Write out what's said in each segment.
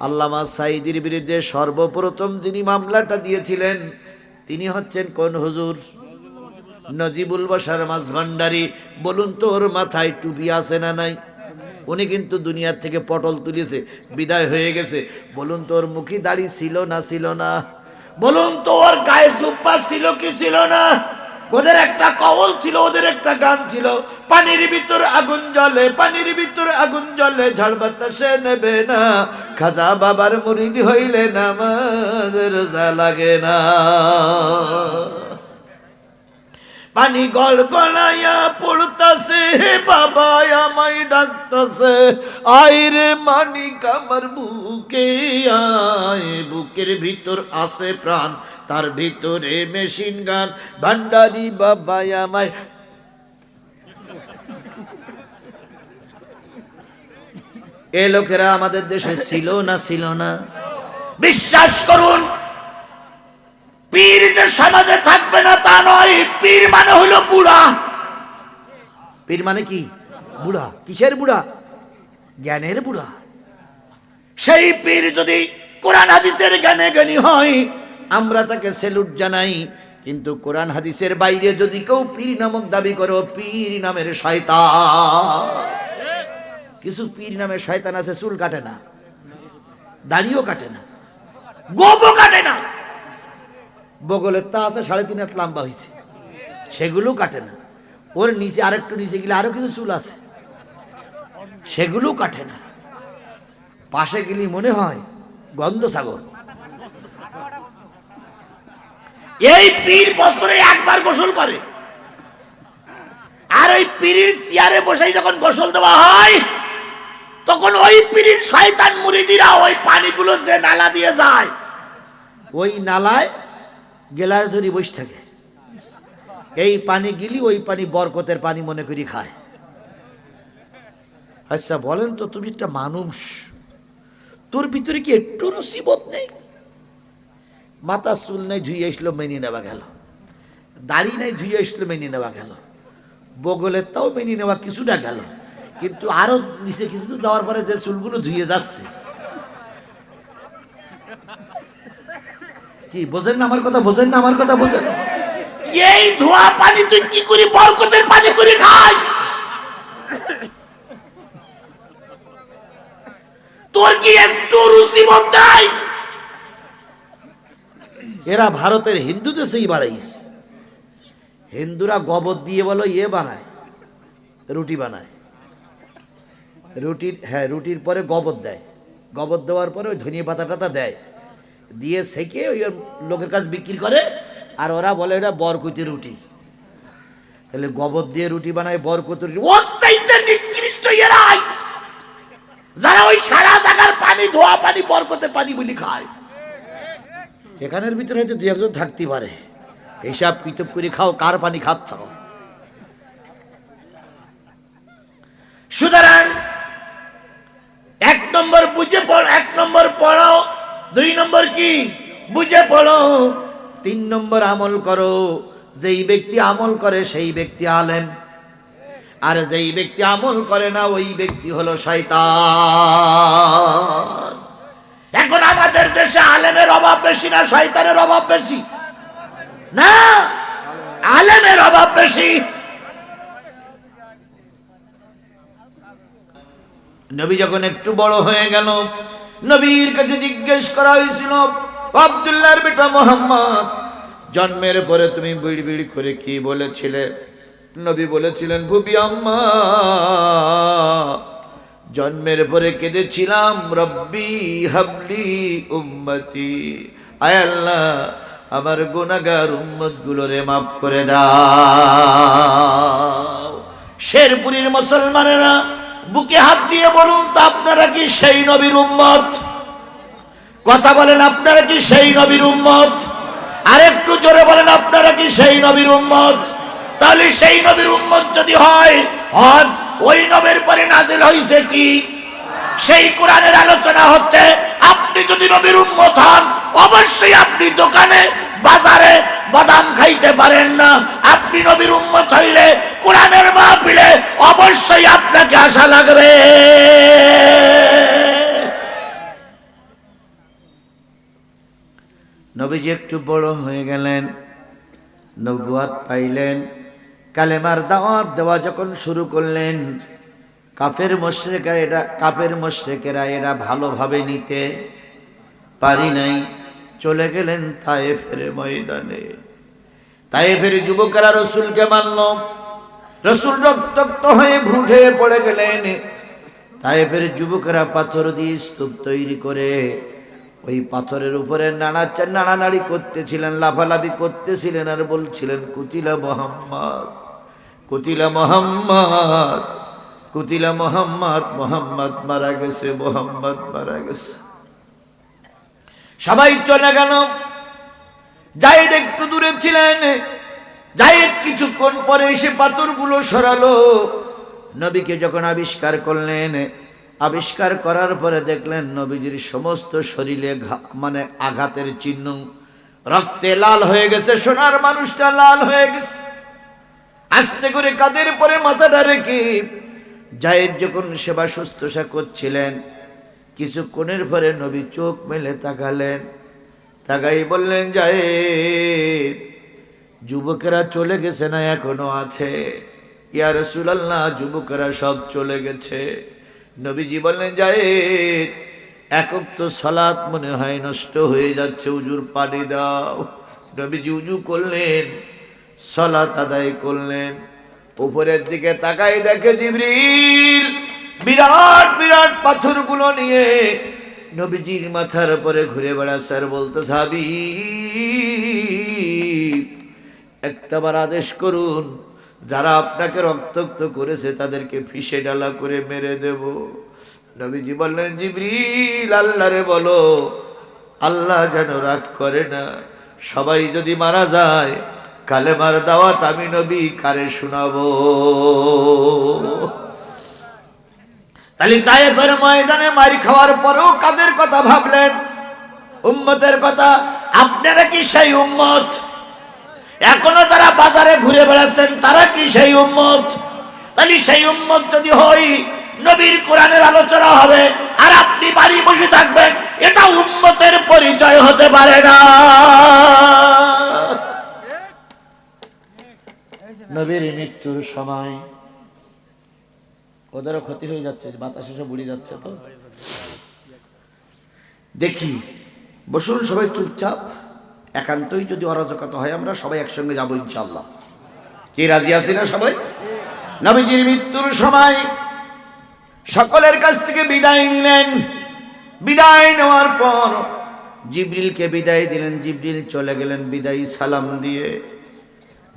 আল্লামা সাইদির বিরুদ্ধে সর্বপ্রথম যিনি মামলাটা দিয়েছিলেন, তিনি হচ্ছেন কোন হুজুর? নজিবুল বসার মাঝ ভান্ডারি বলুন তো, ওর মাথায় টুপি আছে না নাই? উনি কিন্তু দুনিয়ার থেকে পটল তুলেছে, বিদায় হয়ে গেছে। বলুন তো, ওর মুখী দাড়ি ছিল না ছিল না? বলুন তো, ওর গায়ে সুপ্পা ছিল কি ছিল না? ওদের একটা কবল ছিল, ওদের একটা গান ছিল। পানির ভিতর আগুন জলে পানির ভিতর আগুন জলে ঝড় বাতাসে নেবে না। খাজা বাবার মুরিদ হইলে না রোজা লাগে না। পানি গড় গড়াইয়া পড়তাছে বাবা আমায় ডাকতাছে। আয় রে মানিক, আমার বুকে আয়। বুকের ভিতর আছে প্রাণ, তার ভিতরে মেশিন গান। ভান্ডারি বাবা আমায় এ লোকেরা আমাদের দেশে ছিল না ছিল না। বিশ্বাস করুন পীর যে সমাজে থাকবে না তা নয় পীর মানে হলো বুড়া। পীর মানে কি? বুড়া। কিসের বুড়া? জ্ঞানের বুড়া। সেই পীর যদি কোরআন হাদিসের জ্ঞানে জ্ঞানী হয় আমরা তাকে সেলুট জানাই। কিন্তু কোরআন হাদিসের বাইরে যদি কেউ পীর নামক দাবি করো পীর নামের শয়তান। কিছু পীর নামের শয়তান আছে চুল কাটে না দাড়িও কাটে না গোবও কাটে না। বগলের তা আছে, সাড়ে তিন হাত লম্বা হয়েছে সেগুলো কাটে না। ওর নিচে আরেকটু নিচে গেলে আরও কিছু চুল আছে। সেগুলো কাটে না। পাশে গেলে মনে হয় গন্ধ সাগর। এই পীর বছরে একবার গোসল করে। আর ওই পীরের চেয়ারে বসেই যখন গোসল দেওয়া হয়, তখন ওই পীরের শয়তান মুরিদিরা ওই পানিগুলো যে নালা দিয়ে যায়, ওই নালায় গেলাস ধরি বসে থাকে। এই পানি গিলি, ওই পানি বরকতের পানি মনে করি খায়। আচ্ছা বলেন তো, তুমি একটা মানুষ, তোর ভিতরে কি একটু রসিবত নেই? মাথা চুল নেই ধুয়ে আসলো, মেনে নেওয়া গেল। দাড়ি নেই ধুয়ে আসলো, মেনে নেওয়া গেল। বগলের তাও মেনে নেওয়া কিছুটা গেল। কিন্তু আরও নিচে কিছু যাওয়ার পরে যে চুলগুলো ধুয়ে যাচ্ছে কি বোঝেন না আমার কথা বোঝেন না আমার কথা বোঝেন এই ধোয়া পানি তুই কি করি বরকতের পানি করে খাস? তোর কি একটু রুচিবোধ নাই? এরা ভারতের হিন্দু দেশেই বাড়াইস। হিন্দুরা গোবর দিয়ে বলো ইয়ে বানায় রুটি বানায়। রুটির হ্যাঁ রুটির পরে গোবর দেয়। গোবর দেওয়ার পরে ওই ধনিয়া পাতা টাতা দেয়। দিয়ে সেকে ওই লোকের কাছে বিক্রি করে, আর ওরা বলে এটা বরকুতি রুটি। তাহলে গোবর দিয়ে রুটি বানায়, বরকুতি রুটি। ও নিকৃষ্ট এরাই! যারা ওই সারা জায়গার পানি, ধোয়া পানি বরকতে পানি বলি খায়। এখানের ভিতরে হয়তো দুই একজন থাকতে পারে। হিসাব কিতাব করে খাও, কার পানি খাচ্ছ? সুতরাং, এক নম্বর বুঝে পড়, এক নম্বর পড়ো দুই নম্বর কি? বুঝে পড়ো। তিন নম্বর আমল করো। যেই ব্যক্তি আমল করে সেই ব্যক্তি আলেম। আর যেই ব্যক্তি আমল করে না, ওই ব্যক্তি হলো শয়তান। এখন আমাদের দেশে আলেমের অভাব বেশি না, শয়তানের অভাব বেশি? না? আলেমের অভাব বেশি। নবী যখন একটু বড় হয়ে গেল নবীর কাছে জিজ্ঞেস করা হয়েছিল আবদুল্লাহর বেটা মোহাম্মদ, জন্মের পরে তুমি বিড়ি বিড়ি করে কি বলেছিলে? নবী বলেছিলেন ভুবি আম্মা, জন্মের পরে কেঁদেছিলাম, রব্বি হাবলি উম্মতি। আয় আল্লাহ, আমার গুনাগার উম্মত গুলোরে মাফ করে দাও। শেরপুরীর মুসলমানেরা বুকে হাত দিয়ে বলুন তো, আপনারা কি সেই নবীর উম্মত? কথা বলেন, আপনারা কি সেই নবীর উম্মত? আর একটু জোরে বলেন, আপনারা কি সেই নবীর উম্মত? তাহলে সেই নবীর উম্মত যদি হয়, হন, ওই নবীর পরে নাজিল হইছে কি? সেই কোরআনের আলোচনা হচ্ছে, আপনি যদি নবীর উম্মত হন, অবশ্যই আপনি দোকানে বাজারে বাদাম খাইতে পারেন না। আপনি নবীর উম্মত হইলে, কোরআনের মাহফিলে অবশ্যই আপনাকে আশা লাগবে। নবীজি একটু বড় হয়ে গেলেন, নবুয়াত পাইলেন, কালেমার দাওয়াত দেওয়া যখন শুরু করলেন, কাফের মোশরেকেরা এটা কাফের মোশরেকেরা এরা ভালোভাবে নিতে পারি নাই। চলে গেলেন তায়েফের ময়দানে। তায়েফের যুবকেরা রসুলকে মানল। রসুল রক্তাক্ত হয়ে ভুঠে পড়ে গেলেন। তায়েফের যুবকেরা পাথর দিয়ে স্তূপ তৈরি করে ওই পাথরের উপরে নানা নাড়ানাড়ি করতেছিলেন, লাফালাফি করতেছিলেন আর বলছিলেন, কুতিলা মোহাম্মদ কুতিলা মোহাম্মদ কুতিলা মোহাম্মদ মোহাম্মদ মারা গেছে, মোহাম্মদ মারা গেছে। সবাই চলে গেল। জায়েদ একটু দূরে ছিলেন। জায়েদ কিছুক্ষণ পরে এসে পাথরগুলো সরালো। নবীকে যখন আবিষ্কার করলেন, আবিষ্কার করার পরে দেখলেন নবীজির সমস্ত শরীরে মানে আঘাতের চিহ্ন, রক্তে লাল হয়ে গেছে, সোনার মানুষটা লাল হয়ে গেছে। আস্তে করে কাদের পরে মাথাটা রেখে জায়েদ যখন সেবা শুশ্রূষা করছিলেন কিছুক্ষণের পরে নবী চোখ মেলে তাকালেন। তাকাই বললেন জায়েদ যুবকেরা চলে গেছে না এখনও আছে? ইয়া রসুলাল্লাহ, যুবকেরা সব চলে গেছে। নবীজি বললেন জায়েদ একক তো সলাৎ মনে হয় নষ্ট হয়ে যাচ্ছে, উজুর পানি দাও। নবীজি উজু করলেন সলাৎ আদায় করলেন। উপরের দিকে তাকাই দেখে জিবরিল বিরাট বিরাট পাথরগুলো নিয়ে নবীজির মাথার উপরে ঘুরে বেড়া স্যার বলতে সাবি একটাবার আদেশ করুন, যারা আপনাকে রক্তাক্ত করেছে তাদেরকে ফিসে ডালা করে মেরে দেব। নবীজি বললেন, জিবরিল আল্লাহরে বলো, আল্লাহ যেন রাগ করে না। সবাই যদি মারা যায়, কালেমার দাওয়াত আমি নবী কারে শোনাবো? তাহলে তাইফের ময়দানে মারি খাওয়ার পরেও কাদের কথা ভাবলেন? উম্মতের কথা। আপনারা কি সেই উম্মত? এখনও যারা বাজারে ঘুরে বেড়াচ্ছেন, তারা কি সেই উম্মত? তাহলে সেই উম্মত যদি হই নবীর কোরআনের আলোচনা হবে, আর আপনি বাড়ি বসে থাকবেন, এটা উম্মতের পরিচয় হতে পারে না। নবীর মৃত্যুর সময় ওদেরও ক্ষতি হয়ে যাচ্ছে, বাতাসে সব উড়ে যাচ্ছে তো। দেখি, বসুন সবাই চুপচাপ। একান্তই যদি অরাজকতা হয়, আমরা সবাই একসঙ্গে যাব ইনশাল্লাহ কি রাজি আছি না সবাই? নবীজির মৃত্যুর সময় সকলের কাছ থেকে বিদায় নিলেন। বিদায় নেওয়ার পর জিবরিলকে বিদায় দিলেন। জিবরিল চলে গেলেন বিদায় সালাম দিয়ে।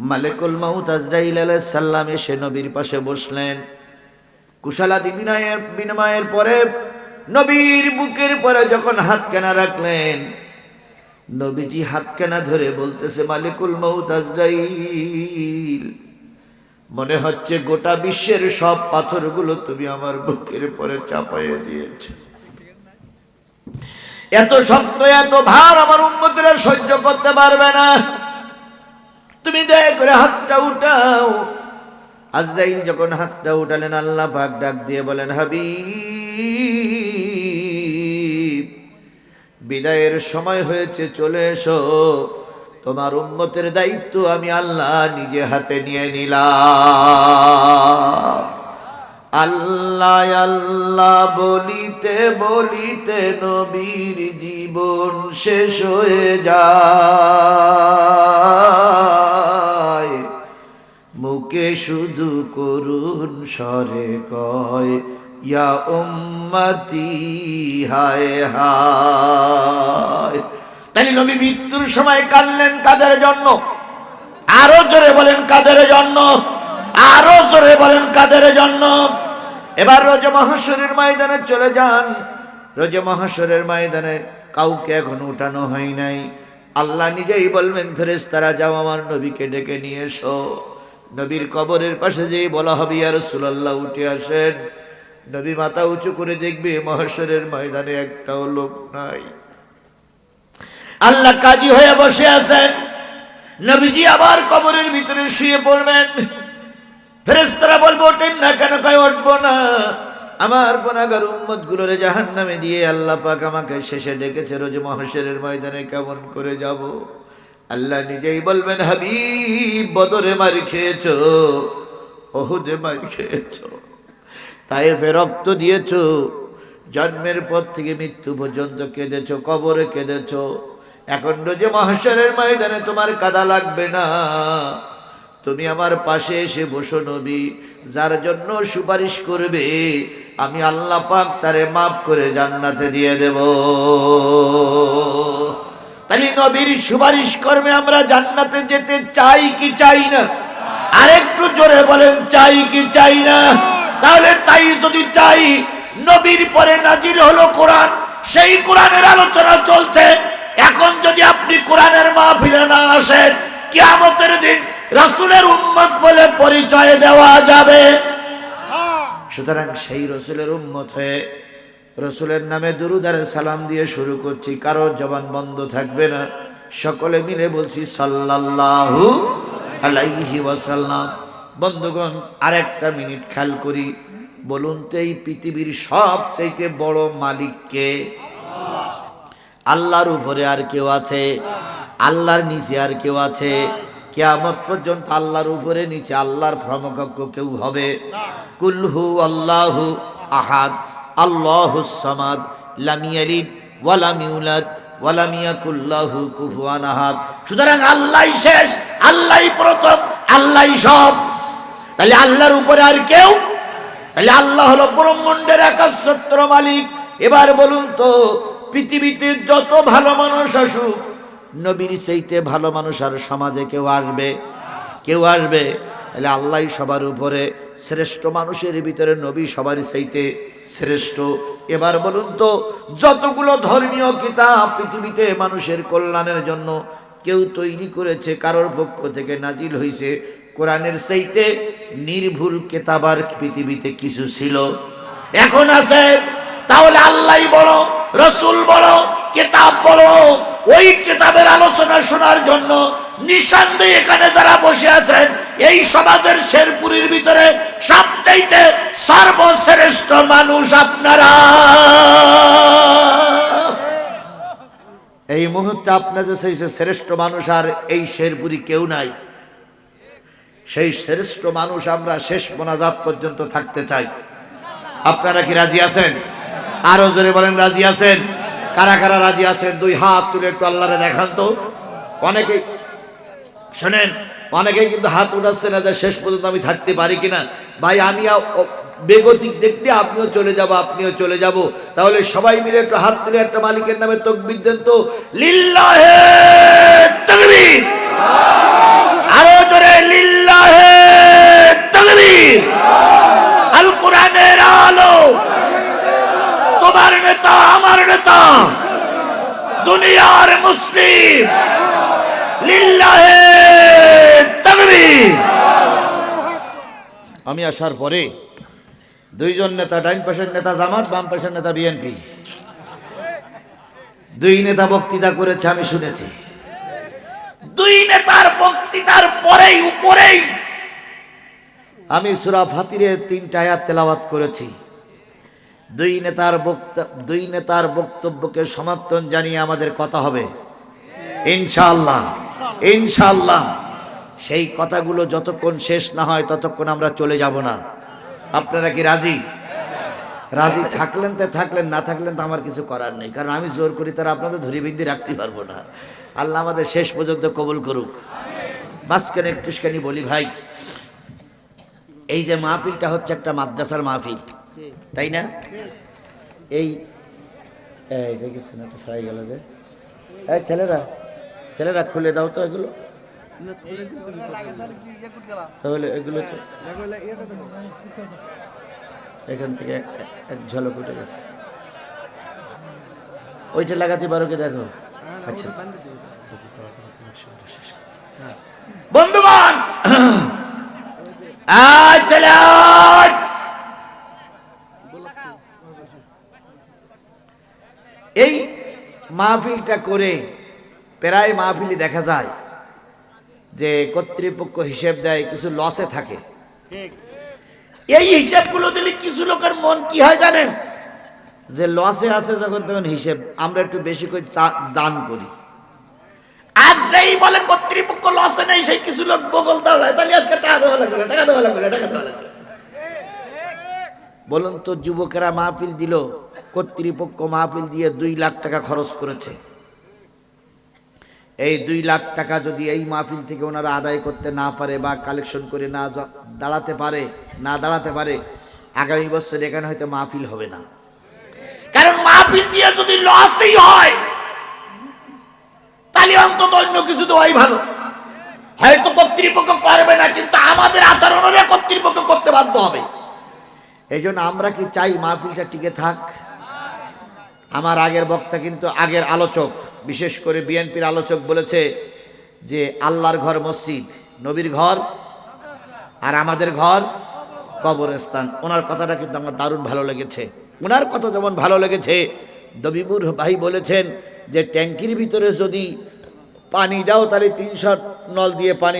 মালেকুল মাউত আজরাইল আলাইহিস সাল্লাম এসে নবীর পাশে বসলেন। কুশালাদি বিনয়ের, বিনিময়ের পরে নবীর বুকের পরে যখন হাত কেনা রাখলেন, নবীজি হাত কেনা ধরে বলতেছে, মালিকুল মৌত আজরাইল, মনে হচ্ছে গোটা বিশ্বের সব পাথরগুলো তুমি আমার বুকের পরে চাপাইয়ে দিয়েছ। এত শক্ত, এত ভার আমার উন্মতিরা সহ্য করতে পারবে না। তুমি দয়া করে হাতটা উঠাও আজরাইল যখন হাতটা উঠালেন, আল্লাহ পাক ডাক দিয়ে বলেন, হাবিব, বিদায়ের সময় হয়েছে, চলে এসো। তোমার উন্মতের দায়িত্ব আমি আল্লাহ নিজে হাতে নিয়ে নিলাম। আল্লাহ আল্লাহ, বলিতে বলিতে নবীর জীবন শেষ হয়ে যায়। শুধু করুন স্বরে কয়, ইয়া উম্মতি, হায় হায়। তাহলে নবী মৃত্যুর সময় কাঁদলেন কাদের জন্য? আরও জোরে বলেন কাদের জন্য? আরও জোরে বলেন কাদের জন্য? এবার রোজ মহাশ্বরের ময়দানে চলে যান। রোজ মহাশ্বরের ময়দানে কাউকে এখন উঠানো হয় নাই। আল্লাহ নিজেই বলবেন ফেরেস তারা যাও আমার নবীকে ডেকে নিয়ে এসো। নবীর কবরের পাশে যেই বলা হবে আর সুলাল্লাহ উঠে আসেন। নবী মাথা উঁচু করে দেখবে মহাশ্বরের ময়দানে একটাও লোক নাই। আল্লাহ কাজী হয়ে বসে আছেন। নবীজি আবার কবরের ভিতরে শুয়ে পড়বেন। ফেরেস্তারা বলব, ওঠেন না কেন? কয়, উঠবো না। আমার গুনাহগার উম্মত গুলোরে জাহান নামে দিয়ে আল্লাহ পাক আমাকে শেষে ডেকেছে, রোজ মহাশেরের ময়দানে কেমন করে যাব? আল্লাহ নিজেই বলবেন, হাবিব, বদরে মার খেয়েছ, ওহুদে মার খেয়েছো তাইফে রক্ত দিয়েছ, জন্মের পর থেকে মৃত্যু পর্যন্ত কেঁদেছ, কবরে কেঁদেছ, এখন রোজে মহাশরের ময়দানে তোমার কাদা লাগবে না। তুমি আমার পাশে এসে বসো নবী, যার জন্য সুপারিশ করবে, আমি আল্লাহ পাক তারে মাফ করে জান্নাতে দিয়ে দেব। তাহলে নবীর সুপারিশ করবে, আমরা জান্নাতে যেতে চাই কি চাই না? আরেকটু জোরে বলেন, চাই কি চাই না? তাহলে তাই যদি চাই, নবীর পরে নাজিল হলো কোরআন, সেই কোরআনের আলোচনা চলছে। এখন যদি আপনি কোরআনের মাহফিলে না আসেন, কিয়ামতের দিন রাসূলের উম্মত বলে পরিচয় দেওয়া যাবে। সুতরাং সেই রসুলের উম্মত হয়ে রসুলের নামে দুরুদার সালাম দিয়ে শুরু করছি কারও জবান বন্ধ থাকবে না। সকলে মিলে বলছি, সাল্লাল্লাহু আলাইহি ওয়াসাল্লাম। বন্ধুগণ, আরেকটা মিনিট খেয়াল করি। বলুন তো, এই পৃথিবীর সবচাইতে বড় মালিককে আল্লাহর উপরে আর কেউ আছে? আল্লাহর নিচে আর কেউ আছে? কেয়ামত পর্যন্ত আল্লাহর উপরে, নিচে আল্লাহর প্রমকক্ষ কেউ হবে? কুলহু আল্লাহু আহাদ। আল্লাহু সামাদ লাম ইয়ালিদ ওয়া লাম ইউলাদ ওয়া লাম ইয়াকুল্লাহু কুফুয়ান আহাদ। সুতরাং আল্লাহই শেষ, আল্লাহই প্রথম, আল্লাহই সব। তাহলে আল্লাহর উপরে আর কেউ তাহলে আল্লাহ হলো ব্রহ্মাণ্ডের একাশত্র মালিক। এবার বলুন তো, পৃথিবীতে যত ভালো মানুষ আসুক, নবীর চাইতে ভালো মানুষ আর সমাজে কেউ আসবে? কেউ আসবে? তাহলে আল্লাহ সবার উপরে। শ্রেষ্ঠ মানুষের ভিতরে নবী সবার চাইতে শ্রেষ্ঠ। এবার বলুন তো, যতগুলো ধর্মীয় কিতাব পৃথিবীতে মানুষের কল্যাণের জন্য কেউ তৈরি করেছে, কারোর পক্ষ থেকে নাজিল হইছে, কোরআনের সেইতে নির্ভুল কেতাবার পৃথিবীতে কিছু ছিল। এখন আছে, তাহলে আল্লাহ বলো, রসুল বলো, কেতাব বলো, ওই কেতাবের আলোচনা শোনার জন্য নিঃসন্দেহে এখানে যারা বসে আছেন এই সমাজের শেরপুরীর ভিতরে সবচাইতে সর্বশ্রেষ্ঠ মানুষ আপনারা। এই মুহূর্তে আপনাদের সেই শ্রেষ্ঠ মানুষ, আর এই শেরপুরি কেউ নাই। সেই শ্রেষ্ঠ মানুষ আমরা শেষ মোনাজাত পর্যন্ত থাকতে চাই। আপনারা কি রাজি আছেন? আরও জোরে বলেন, রাজি আছেন? কারা কারা রাজি আছেন? দুই হাত তুলে একটু আল্লাহরে দেখান তো। অনেকেই শোনেন অনেকেই কিন্তু হাত উঠাচ্ছে না যে শেষ পর্যন্ত আমি থাকতে পারি কিনা। ভাই, আমি বেগতিক দেখলে আপনিও চলে যাব, আপনিও চলে যাব। তাহলে সবাই মিলে একটু হাত তুলে একটা মালিকের নামে তকবির দেন তো। লিল্লাহে তকবীর! আরও জোরে, লিল্লাহে তকবীর! আল কোরআনের আলো! তোমার নেতা, আমার নেতা! দুনিয়ার মুসলিম! লিল্লাহে আমি আসার পরে দুইজন নেতা ডাইন পাশের নেতা জামাত বাম পাশের নেতা বিএনপি। দুই নেতা বক্তৃতা করেছে আমি শুনেছি। দুই নেতার বক্তৃতার পরেই উপরেই আমি সুরা ফাতিরে তিনটা আয়াত তেলাওয়াত করেছি। দুই নেতার দুই নেতার বক্তব্যকে সমর্থন জানিয়ে আমাদের কথা হবে। ইনশাআল্লাহ ইনশাআল্লাহ। সেই কথাগুলো যতক্ষণ শেষ না হয় ততক্ষণ আমরা চলে যাব না। আপনারা কি রাজি? রাজি থাকলেন তো থাকলেন, না থাকলেন তো আমার কিছু করার নেই। কারণ আমি জোর করি তারা আপনাদের ধরি বিন্দি রাখতে পারব না। আল্লাহ আমাদের শেষ পর্যন্ত কবুল করুক। মাঝখানে একটুখানি বলি ভাই, এই যে মাহফিলটা হচ্ছে একটা মাদ্রাসার মাহফিল, তাই না? এই দেখেছেন, একটা সরাই গেল যে। ছেলেরা ছেলেরা খুলে দাও তো এগুলো। তাহলে এগুলো এখান থেকে এক- ঝলক উঠে গেছে। ওইটা লাগাতে পারো কি দেখো? আচ্ছা। বন্ধুগণ। এই মাহফিলটা করে প্রায় মাহফিলি দেখা যায়। যে কর্তৃপক্ষ হিসেব দেয় কিছু লসে থাকে। এই হিসাবগুলো দিলে কিছু লোকের মন কি হয় জানেন? যে লসে আছে যখন তখন হিসেব আমরা একটু বেশি করে দান করি। আর যেই বলে কর্তৃপক্ষ লসে নেই সেই কিছু লোক বগল দাঁড়ায় তাহলে আজকে টাকা দেওয়া লাগবে টাকা দেওয়া লাগবে টাকা দেওয়া লাগবে বলুন তো যুবকেরা মাহফিল দিল কর্তৃপক্ষ মাহফিল দিয়ে দুই লাখ টাকা খরচ করেছে। এই দুই লাখ টাকা যদি এই মাহফিল থেকে ওনারা আদায় করতে না পারে বা কালেকশন করে না দাঁড়াতে পারে, না দাঁড়াতে পারে, আগামী বছর এখানে হয়তো মাহফিল হবে না। কারণ মাহফিল দিয়ে যদি লসই হয়, তাহলে অন্তত অন্য কিছু দেওয়াই ভালো। হয়তো কর্তৃপক্ষ করবে না, কিন্তু আমাদের আচরণের কর্তৃপক্ষ করতে বাধ্য হবে। এই আমরা কি চাই মাহফিলটা টিকে থাক? আমার আগের বক্তা কিন্তু আগের আলোচক, বিশেষ করে বিএনপির আলোচক বলেছে যে আল্লাহর ঘর মসজিদ, নবীর ঘর আর আমাদের ঘর কবরস্থান। ওনার কথাটা কিন্তু আমার দারুণ ভালো লেগেছে। ওনার কথা যেমন ভালো লেগেছে, দবিবুর ভাই বলেছেন যে ট্যাঙ্কির ভিতরে যদি পানি দাও, তাহলে তিনশো নল দিয়ে পানি